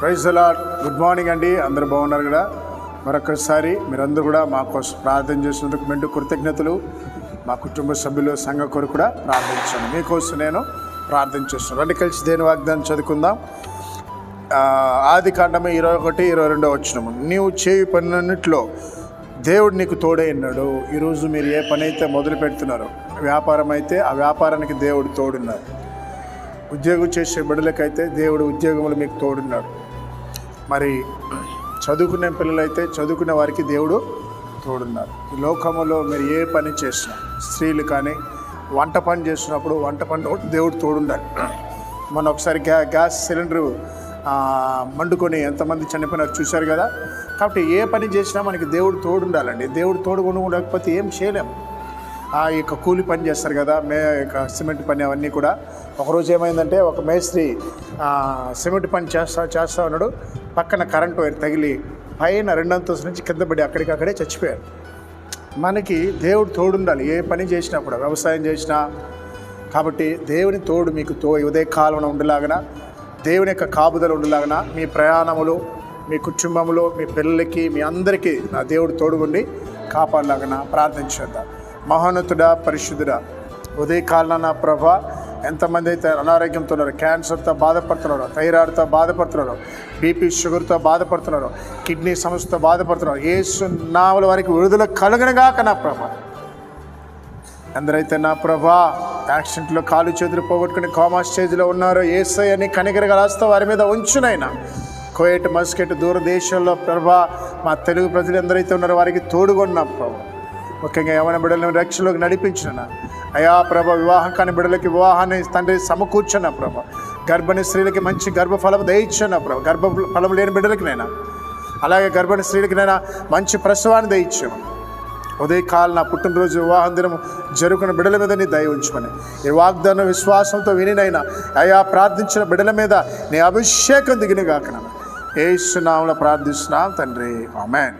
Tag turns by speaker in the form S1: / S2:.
S1: Praise allot good morning అండి. అందరూ బాగున్నారు కదా? మరొకసారి మీరందరూ కూడా మా కోసం ప్రార్థన చేసినందుకు మెండు కృతజ్ఞతలు. మా కుటుంబ సభ్యులు సంఘ కొరకు కూడా ప్రార్థించాను మీకోసం నేను ప్రార్థన చేస్తున్నాను. రెండు కలిసి దేని వాగ్దానం చదువుకుందాం. ఆది కాండమే ఇరవై ఒకటి ఇరవై రెండో వచ్చినము నీవు చేయి పనులన్నింటిలో దేవుడు నీకు తోడైనాడు ఈరోజు మీరు ఏ పని అయితే మొదలు పెడుతున్నారో వ్యాపారం అయితే ఆ వ్యాపారానికి దేవుడు తోడున్నారు ఉద్యోగం చేసే బిడ్డలకైతే దేవుడు ఉద్యోగంలో మీకు తోడున్నాడు. మరి చదువుకునే పిల్లలైతే చదువుకునే వారికి దేవుడు తోడున్నారు. ఈ లోకంలో మీరు ఏ పని చేసినా స్త్రీలు కానీ వంట పని చేసినప్పుడు వంట పని ఒకటి దేవుడు తోడుండాలి మొన్న ఒకసారి గ్యా గ్యాస్ సిలిండర్ మండుకొని ఎంతమంది చనిపోయినారు చూశారు కదా. కాబట్టి ఏ పని చేసినా మనకి దేవుడు తోడుండాలండి. దేవుడు తోడు ఉండకపోతే ఏం చేయలేము ఆ యొక్క కూలి పని చేస్తారు కదా మే యొక్క సిమెంట్ పని అవన్నీ కూడా. ఒకరోజు ఏమైందంటే ఒక మేస్త్రి సిమెంట్ పని చేస్తా చేస్తా ఉన్నాడు. పక్కన కరెంట్ వైర్ తగిలి పైన రెండంతస్తు నుంచి కింద పడి అక్కడికక్కడే చచ్చిపోయాడు. మనకి దేవుడు తోడుండాలి ఏ పని చేసినా కూడా వ్యవసాయం చేసినా. కాబట్టి దేవుని తోడు మీకు తో ఉదయ కాలంలో ఉండేలాగన దేవుని యొక్క కాపుదల ఉండేలాగన మీ ప్రయాణములు మీ కుటుంబంలో మీ పిల్లలకి మీ అందరికీ నా దేవుడు తోడుగుండి కాపాడలాగన ప్రార్థించేద్దాం మహోన్నతుడా పరిశుద్ధుడా. ఉదయకాలన నా ప్రభ ఎంతమంది అయితే అనారోగ్యంతో ఉన్నారు క్యాన్సర్తో బాధపడుతున్నారు థైరాయిడ్తో బాధపడుతున్నారు బీపీ షుగర్తో బాధపడుతున్నారు కిడ్నీ సమస్యతో బాధపడుతున్నారు ఏ నావల వారికి విడుదల కలుగనగాక నా ప్రభ. ఎందరైతే నా ప్రభా యాక్సిడెంట్లో కాలు చేతులు పోగొట్టుకుని కామా స్టేజ్లో ఉన్నారో ఏసై అని కనికరగలాస్తా వారి మీద ఉంచునైనా. కోయట్ మస్కెట్ దూరదేశంలో ప్రభా మా తెలుగు ప్రజలు ఎందరైతే ఉన్నారో వారికి తోడుగొన్నా ప్రభా. ముఖ్యంగా యవన బిడ్డలను రక్షలోకి నడిపించిన అయా ప్రభ వివాహం కాని బిడ్డలకి వివాహాన్ని తండ్రి సమకూర్చున్న ప్రభ. గర్భిణి స్త్రీలకి మంచి గర్భఫలం దయించున్న ప్రభ. గర్భ ఫలం లేని బిడ్డలకి నైనా. అలాగే గర్భిణి స్త్రీలకి నైనా మంచి ప్రసవాన్ని దయించాము ఉదయకాల నా పుట్టినరోజు వివాహం దినం జరుగుకున్న బిడ్డల మీద నీ దయ ఉంచమని. ఈ వాగ్దానం విశ్వాసంతో వినినైనా అయా ప్రార్థించిన బిడ్డల మీద నీ అభిషేకం దిగిన కాకన ఏ నామంలో ప్రార్థిస్తున్నాం తండ్రి. ఆమెన్.